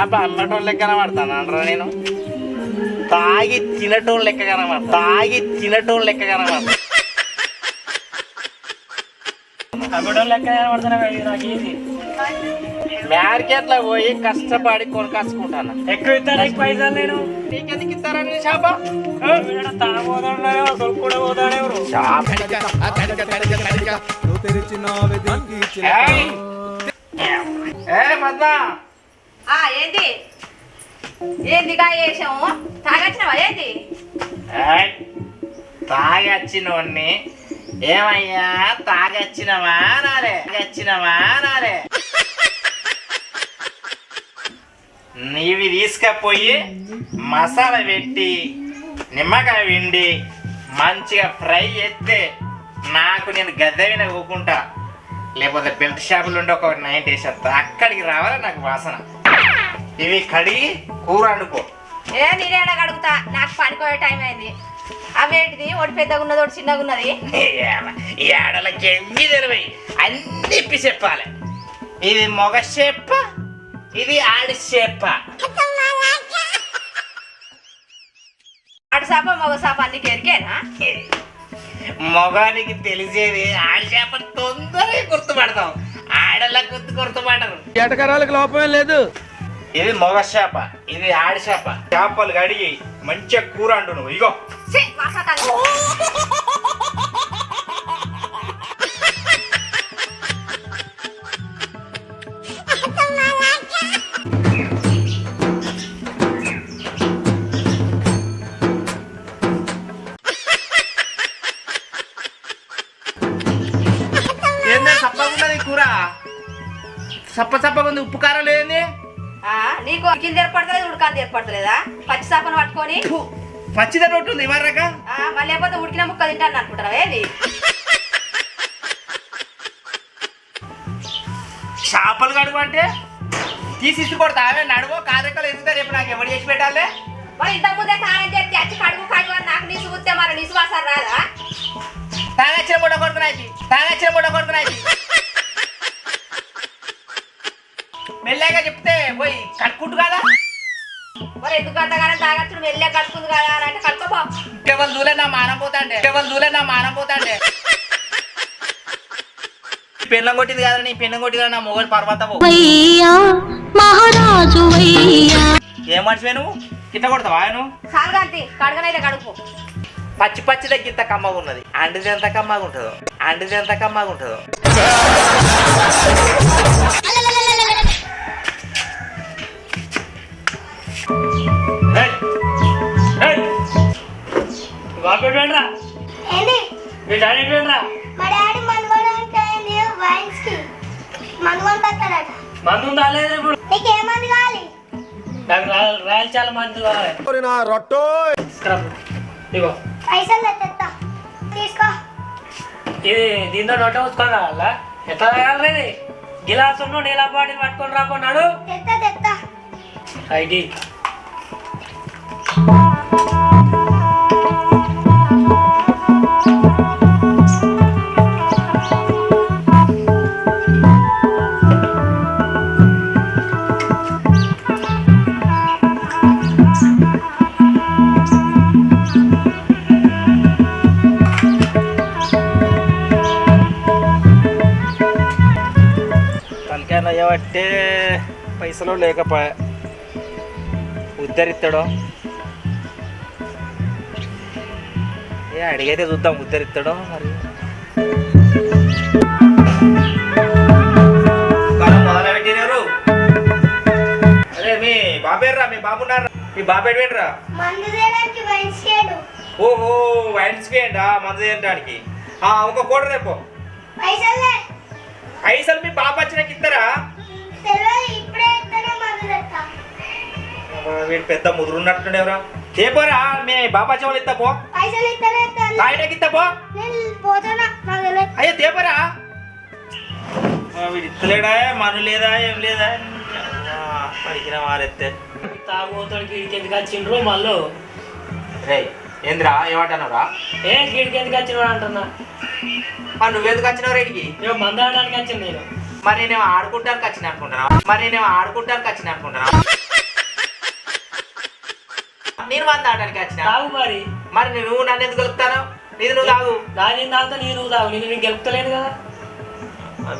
చేప అమ్మటోళ్ళ లెక్క కనబడతాను? అంటారా నేను? తాగి తినటోళ్ళ లెక్క కనబడతా తాగి తినటోళ్ళ లెక్క కనబడతా లెక్క కనబడుతున్నావు మార్కెట్లో పోయి కష్టపడి కొనుకొచ్చుకుంటాను? ఎక్కువ ఇస్తాను ఎక్కువ పైసలు నేను? నీకెందుకు ఇస్తారని చేప? తన పోతాడు అసలు కూడా! ఏ ఏంది? ఏందిగా చేసాము తాగచ్చినవా ఏంది? తాగచ్చినవన్నీ ఏమయ్యా తాగచ్చినవా నాలే తాగచ్చినవా నాలే నీవి తీసుకపోయి మసాలా పెట్టి నిమ్మకాయ విండి మంచిగా ఫ్రై చేస్తే నాకు నేను గద్దవిన విన లేకపోతే బెల్ట్ షాపులు ఉండి ఒక నైట్ వేసేస్తా అక్కడికి రావాలి నాకు వాసన. ఇవి కడిగి కూర వండుకో. ఏ నేనేడ కడుగుతా. నాకు పనికోయే టైం అయింది. అవేంటిది? ఒకటి పెద్దగా ఉన్నది ఒకటి చిన్నగా ఉన్నది. ఈ ఆడలకి ఎన్ని తెరవై అన్ని ఇప్పి చెప్పాలి. ఇది మొగ చెప్ప ఇది ఆడి చెప్ప. ఆడు సాప మగ సాప అన్ని ఎరికేనా మొగానికి తెలిసేది ఆడి చేప తొందరగా గుర్తుపడతాం. ఆడల గుర్తు గుర్తుపడరు ఎటకరాలకు లోపమే లేదు. ఇది మొగ చేప ఇది ఆడి చేప. చేపలు కడిగి మంచిగా కూర అండు నువ్వు ఇగో. ఏందే సప్పగున్నది కూర? సప్ప సప్పగుంది ఉప్పు కారం లేదండి? నీకు కింద ఏర్పడతలేదు ఉడకాంది ఏర్పడతలేదా? పచ్చి సాపను పట్టుకొని? పచ్చిదని ఉంటుంది ఇవ్వరాక మళ్ళీ లేకపోతే ఉడికిన ముక్క తింటాను అనుకుంటారా ఏంది? చేపలు కడుగు అంటే తీసి ఇసురు కొడతా అవే నడువో కారెక్కలు ఎందుకు రేపు నాకు ఎవరు చేసి పెట్టాలి? మరి ఇంత ముందే కారం చేసి వచ్చి కడుగు కడుగు నాకు నీసు ఊస్తే మరి నీసు వాసన రాదా? తాగచ్చిన మూట కొడుకున్నాయి తాగచ్చిన మూట కొడుకున్నాయి మెల్లగా చెప్తే పోయి కట్టుకుంటు కదా? మరి ఎందుకు అంతగానే తాగచ్చుడు? వెళ్ళే కదా అని అంటే కడుకోపో కేవలం దూలే నా మానం పోతాండే. కేవలం దూలే నా మానం పోతాండే. పెన్నం కొట్టింది కదా నీ పెన్నం కొట్టింది కదా నా పర్వతము. మహారాజు ఏం మనిషివే నువ్వు? కిట్ట కొడతావా నువ్వు? సాల్గాంతి కడగనైతే కడుపు పచ్చి పచ్చి దగ్గర ఇంత కమ్మగా ఉన్నది. అండిది ఎంత కమ్మగా ఉంటుందో? అండిది ఎంత కమ్మగా ఉంటుందో? బాబు ఎటువైండ్రా? ఏంటి మీ డాడీ ఎటువైండ్రా? మా డాడీ మనుగోడానికి అయింది వైన్స్కి మనుగోని పడతాడట మందు ఉందా లేదా ఇప్పుడు నీకేమంది కావాలి? నాకు రా- రాయలు చాలా మంది కావాలి. నా రొట్టో. స్క్రబ్ ఇగో. పైసలు తెస్తా తీసుకో. ఇది దీంతో నొట్ట ఉంచుకొని రావాలా ఎట్లా తాగాలి ఇది? గిలాసు నీళ్ళ బాటిల్ పట్టుకొని రాకున్నాడు తెస్తా ఐడి. నయ్యబట్టే పైసలు లేకపోయా ఉద్ధరిస్తాడో ఏ అడిగైతే చూద్దాం ఉద్ధరిస్తాడో మరి. మీ బాబేర్రా మీ బాబున్నారా మీ బాబేడు ఓహో వైన్స్ మందు ఒక కోట రేపు. పైసలే పైసలు మీ బాబు వచ్చినాక ఇస్తారా వీడు పెద్ద ముదురున్నట్టుండేవరా చేపోరా మీ బాబా చెవులు ఇస్తా పో. తాగినాకి ఇస్తా పో. అయ్యో తేపరా వీడు ఇస్తలేడా మను లేదా ఏం లేదా. పడికిన మారెత్తే తాగుబోతాడికి ఎందుకు వచ్చిండ్రు మళ్ళీ రే ఏంద్రా ఏమంటున్నావురా ఏ గీడికి ఎందుకు వచ్చిన అంటున్నా? మరి నువ్వెందుకు వచ్చినావు రేడికి మందాడడానికి వచ్చింది నేను. మరి నేను ఆడుకుంటానికి వచ్చిన అనుకుంటున్నా మరి నేను ఆడుకుంటానికి వచ్చిన అనుకుంటున్నా నేను మంది ఆడడానికి వచ్చిన. మరి. మరి నువ్వు నన్ను ఎందుకు కలుపుతాను నీది నువ్వు తాగు నా నేను తాగుతా నేను తాగు నేను నేను గెలుపుతలేను కదా.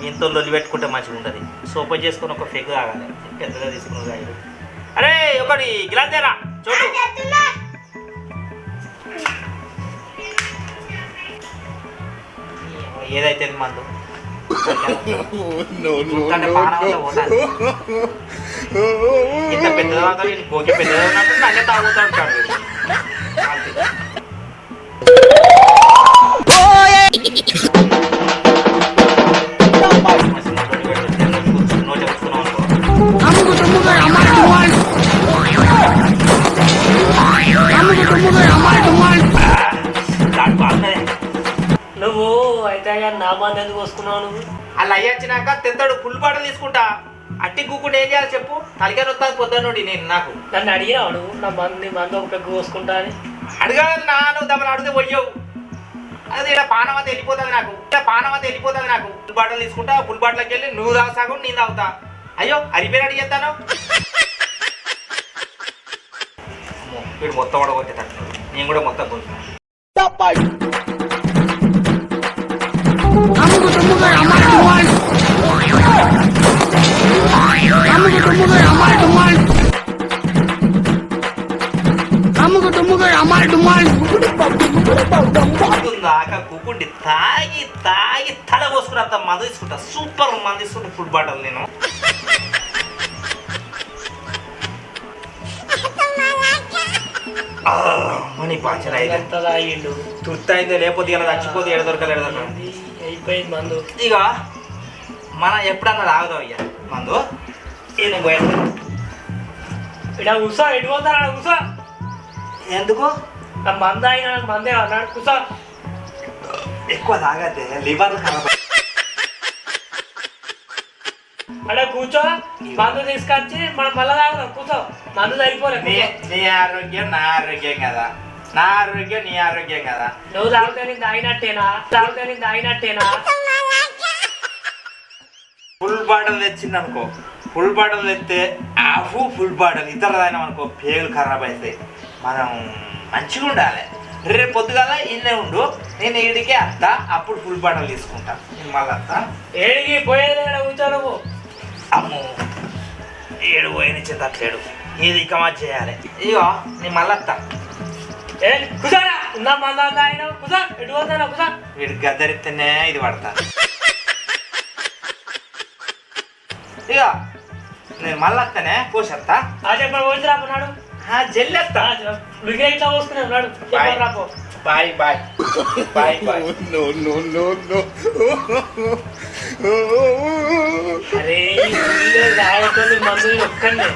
ఇంత లొల్లి పెట్టుకుంటే మంచిగా ఉంటుంది. సూపర్ చేసుకొని ఒక ఫెగ్ తాగాలి. పెద్దగా తీసుకుని తాగాలి అరే ఒకటి గిలాస్ తేరా చూడు ఏదైతే మందు. โนโนโนกินแต่เป็นเนื้อก็เล่นหัวกินเป็นเนื้อนะนั่นจะตาลูกตาจังเลยโอ้ย మంది ఎందుకు వస్తున్నావు నువ్వు? అలా అయ్యొచ్చినాక తెస్తాడు ఫుల్ బాటలు తీసుకుంటా. అట్టి కూకుంటే ఏం చేయాలి చెప్పు? తలకాయ వస్తాను పొద్దున్న నుండి నేను నాకు. నన్ను అడిగినావు నువ్వు? నా మంది మంది ఒక పెగ్గు కోసుకుంటా అని. అడగాలి నా నువ్వు దమ్మని అడిగితే పోయావు అది ఇక్కడ పానం అంతా వెళ్ళిపోతుంది నాకు. ఇక్కడ పానం అంతా వెళ్ళిపోతుంది నాకు. ఫుల్ బాటలు తీసుకుంటా ఫుల్ బాటలోకి వెళ్ళి నువ్వు తాగు సాగు నేను తాగుతా. అయ్యో అరిపోయి అడిగేస్తాను వీడు మొత్తం పడగొట్టేటట్టు నేను కూడా మొత్తం కొంటున్నాను కూకుండి తాగి తాగి తల పోసుకుని అంత మందు తీసుకుంటా. సూపర్ మందు తీసుకుంటా ఫుడ్ బాటల్ నేను. మనీ తాగిండు? తుర్తయిందో లేకపోతే ఇలా చచ్చిపోతే ఎడ దొరకదు ఎడ దొరకదు ఇది అయిపోయింది మందు. ఇక మనం ఎప్పుడన్నా తాగుదాం అయ్యా మందు. ఇది నేను పోయేస్తా. ఇక్కడ ఉసా ఎటు పోతారా ఉసా? ఎందుకు? మంద అయినా మందే అన్నాడు కుసా ఎక్కువ తాగద్దే లివర్ అక్కడ కూర్చో మందు తీసుకొచ్చి మనం మళ్ళా తాగుదాం కూర్చో. మందు సరిపోలే నీ కూర్చో. నీ ఆరోగ్యం నా ఆరోగ్యం కదా. నా ఆరోగ్యం నీ ఆరోగ్యం కదా. నువ్వు తాగితే నేను తాగినట్టేనా తాగితే నేను తాగినట్టేనా ఫుల్ బాటల్ తెచ్చింది అనుకో. ఫుల్ బాటల్ తెస్తే ఆఫు ఫుల్ బాటల్. ఇతర తాగినాం అనుకో పేగులు ఖరాబ్ అవుతాయి మనం మంచిగా ఉండాలి. రేపు పొద్దుగాల ఇన్నే ఉండు. నేను ఈడికే అత్తా అప్పుడు ఫుల్ బాటల్ తీసుకుంటా. నేను మళ్ళీ అత్తా. ఏడికి పోయేది ఇక్కడ కూర్చో నువ్వు. అమ్మో ఏడు పోయిన చింతట్లేడు ఇది ఇక మా చేయాలి. ఇగో నేను మళ్ళీ అత్తా. కుసారా ఉందా మంద తాగినా కుసా ఎటు పోతానా కుసా వీడు గద్దరిస్తేనే ఇది పడతా. ఇక నేను మళ్ళీ వస్తానే పోసేస్తా అదే ఇప్పుడు పోయి రాకున్నాడు జల్లెత్తా. నువ్వే ఇట్లా పోసుకునే ఉన్నాడు బాయ్. రాపో. Bye bye. Bye bye. అరే ఈ ఊళ్ళో తాగేటోళ్ళు మందు ఒక్కనే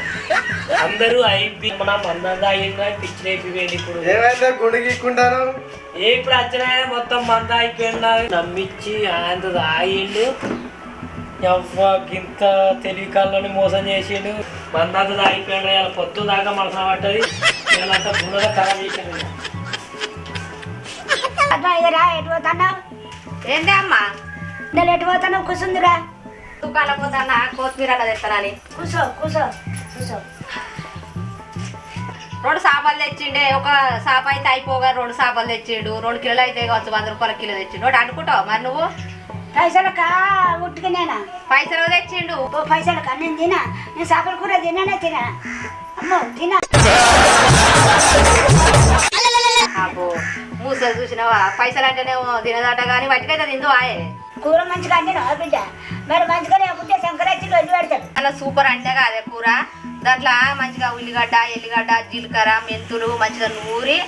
అందరూ అయిపోయి మన మంద తాగిందా పిచ్చి అయిపోయింది ఇప్పుడు. ఏమైతే గుడిగిక్కుంటాను ఏ ఇప్పుడు వచ్చిన మొత్తం మంద అయిపోయిందా? నమ్మిచ్చి ఆయన తాగిండు. ఎవ్వ గింత తెలివి కళ్ళని మోసం చేసిండు. మందంతా తాగిపోయిండు ఇలా పొద్దు దాకా మనసు పట్టది వీళ్ళంతా బుర్రగా ఖరాబ్ చేసిండు ఎటు పోతున్నావు? ఏందే అమ్మా? నేను ఎటు పోతున్నావు? కూర్చుందిరా దుకాణం పోతానా? కొత్తిమీర అలా తెస్తానని కూర్చో కూర్చో కూర్చో రెండు చేపలు తెచ్చిండే ఒక చేప అయితే అయిపోగా రెండు చేపలు తెచ్చిండు రెండు కిలోలు అయితే కావచ్చు వంద రూపాయల కిలో తెచ్చిండు. ఒకటి అనుకుంటావు మరి నువ్వు? పైసలకా? ఉట్టుకునేనా పైసలు తెచ్చిండు. ఓ పైసలకా? నేను తినా. నేను చేపల కూర తినానే తినా. అమ్మో తినా. చూసినావా పైసలు అంటేనేమో తినదట కానీ వాటికైతే తిందు ఆయే కూర మంచిగా అందినా బిడ్డ. మరి మంచిగా లేకపోతే శంకరాచి వదిలి పెడతాడు అలా సూపర్ అంటే కాదే కూర? దాంట్లో మంచిగా ఉల్లిగడ్డ ఎల్లిగడ్డ జీలకర్ర మెంతులు మంచిగా నూరి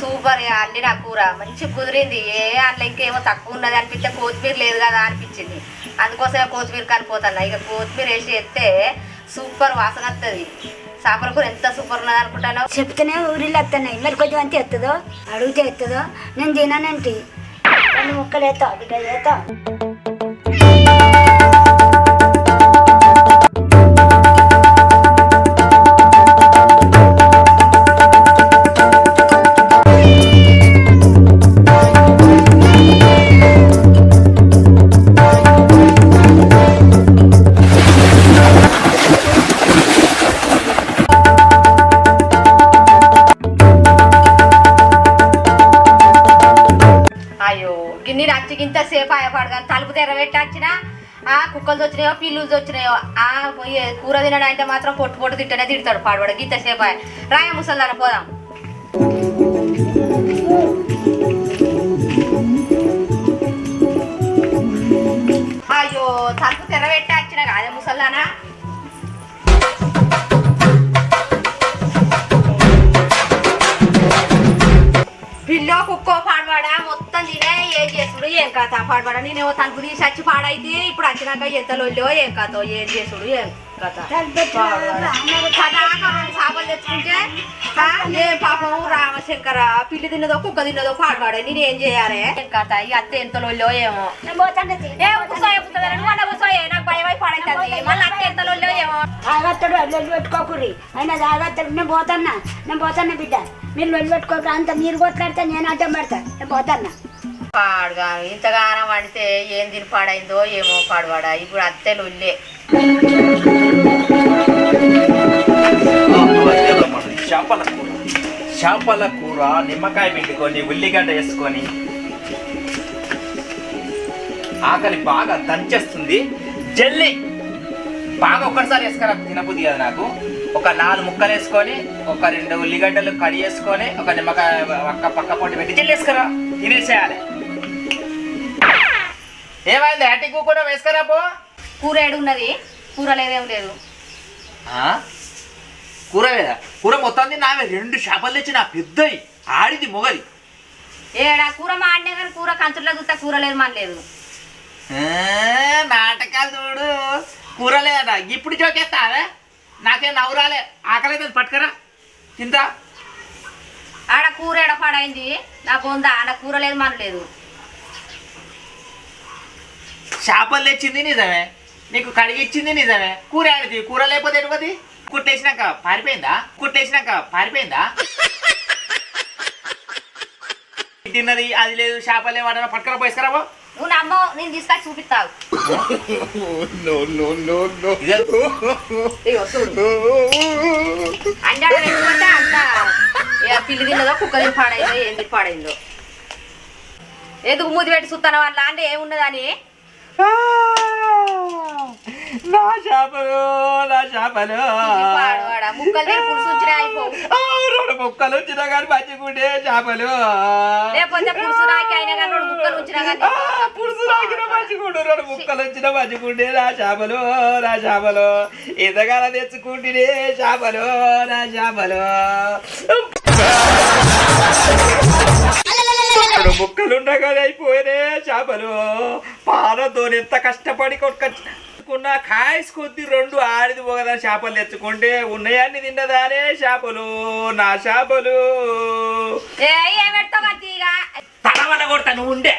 సూపర్ అండిన కూర. మంచి కుదిరింది. ఏ అందులో ఇంకేమో తక్కువ ఉన్నది అనిపిస్తే కొత్తిమీర లేదు కదా అనిపించింది. అందుకోసమే కొత్తిమీర కనిపోతున్నా. ఇక కొత్తిమీర వేసి ఎత్తే సూపర్ వాసన వస్తుంది చేపల కూర ఎంత సూపర్ ఉన్నది అనుకుంటాను. చెప్తేనే ఊరిలో వస్తున్నాయి మరి కొంచెం అంతే ఎత్తదో? అడిగితే ఎత్తదో? నేను తినానంటే. రెండు ముక్కలు ఎత్తా బిడ్డ ఎత్తా. సేపు కానీ తలుపు తెర ఆ కుక్కలు వచ్చినాయో పిల్లులు వచ్చినాయో ఆ కూర తినడం అంటే మాత్రం పొట్టు పొట్టు తిట్టనే తిడతాడు పాడవాడు గీత సేపు రాయ ముసల్దాన పోదాం. అయ్యో తలుపు తెర పెట్టొచ్చినా కాదే ముసల్దానా పిల్లో కుక్కో ఏం చేసుడు ఏం కథ? పాడవాడా? నేనేమో తలుపు తీసి వచ్చి పాడైతే ఇప్పుడు వచ్చినాక ఎంత లొల్లో ఏం కథ? ఏం చేసుడు? ఏం కథ? చేపలు తెచ్చుకుంటే ఏ పాపం రామశంకర పిల్లి తిన్నదో కుక్క తిన్నదో పాడవాడే? నేను ఏం చేయాలి? ఏం కథ? ఈ అత్త ఎంత లొల్లో ఏమో? నేను ఏ కూర్చోయే కూర్చోయే నువ్వు అన్న కూర్చోయే నాకు భయం అయి పాడైతుంది. మళ్ళీ అత్త ఎంత లొల్లో ఏమో? ఆగత్తాడు లొల్లి పెట్టుకోకుర్రి. అయినా ఆగత్తాడు నేను పోతాన్నా. నేను పోతాన్నా బిడ్డ. మీరు లొల్లి పెట్టుకోక అంత మీరు కొట్లాడితే నేను అడ్డం పడతా. నేను పోతాన్నా. పాడుగా. ఇంతగానం పడితే ఏం తిని పాడైందో ఏమో పాడువాడా. ఇప్పుడు అత్తే ఉల్లే. చేపల కూర చేపల కూర నిమ్మకాయ పిండుకొని ఉల్లిగడ్డ వేసుకొని. ఆకలి బాగా దంచేస్తుంది. జల్లి. బాగా ఒక్కసారి వేసుకురా తినబుద్ది కదా నాకు. ఒక నాలుగు ముక్కలు వేసుకొని ఒక రెండు ఉల్లిగడ్డలు కడి వేసుకొని ఒక నిమ్మకాయ పక్క పక్క పొట్టి పెట్టి జల్లి వేసుకురా తినేసేయాలి. ఏమైంది? అట్టి కూర వేసుకురా పో. కూర ఏడు ఉన్నది. కూర లేదేం లేదు. ఆ? కూర లేదా? కూర మొత్తం నావే రెండు చేపలు తెచ్చి నా పెద్దయి ఆడిది మొగలి ఏడా కూర మా ఆడినే కానీ కూర కంచుల్లో చూస్తే కూర లేదు మన లేదు. ఆ, నాటకాలు చూడు. కూర లేదా ఇప్పుడు జోకేస్తావే? నాకేం నవ్వురాలే. ఆకలి పట్టుకరా. తింటా. ఆడ కూర ఎడ పాడైంది? నాకు ఉందా? ఆడ కూర లేదు మన లేదు. చేపలు తెచ్చింది నిజమే. నీకు కడిగిచ్చింది నిజమే. కూర ఆడిది కూర లేకపోతే ఎటువది కుట్టేసినాక పారిపోయిందా? కుట్టేసినాక పారిపోయిందా? తిన్నది అది లేదు చేపలే వాడన పట్టుకరా పోయిస్కరాబో నువ్వు నమ్మో నేను తీసుకొచ్చి చూపిస్తావు చూడు అండాడ పెట్టుకుంటే అంత. పిల్లి తిన్నదో కుక్క తిని పాడైందో ఏం తిని పాడైందో ఎందుకు మూతి పెట్టి చూస్తాను వాళ్ళ అంటే ఏమున్నదని నా చేపలు నా చేపలు. ముక్కలు ఉంచినా రెండు ముక్కలు వచ్చినా కానీ మంచిగుండే చేపలు. పులుసు నాకి అయినా కానీ రెండు ముక్కలు ఉంచినా రాకిన మంచిగుండు రెండు ముక్కలు వచ్చిన మంచిగుండే నా చేపలు నా చేపలు. ఇంతకాల తెచ్చుకుంటే చేపలు నా చేపలు. చిన్నగాడైపోయినే చేపలు. పాలతో ఎంత కష్టపడి కొట్టుకున్న కాయస్ కొద్ది రెండు ఆడిది పోగదా చేపలు తెచ్చుకుంటే ఉన్నాయని తిన్నదానే చేపలు నా చేపలు. తలవన నువ్వు ఉండే.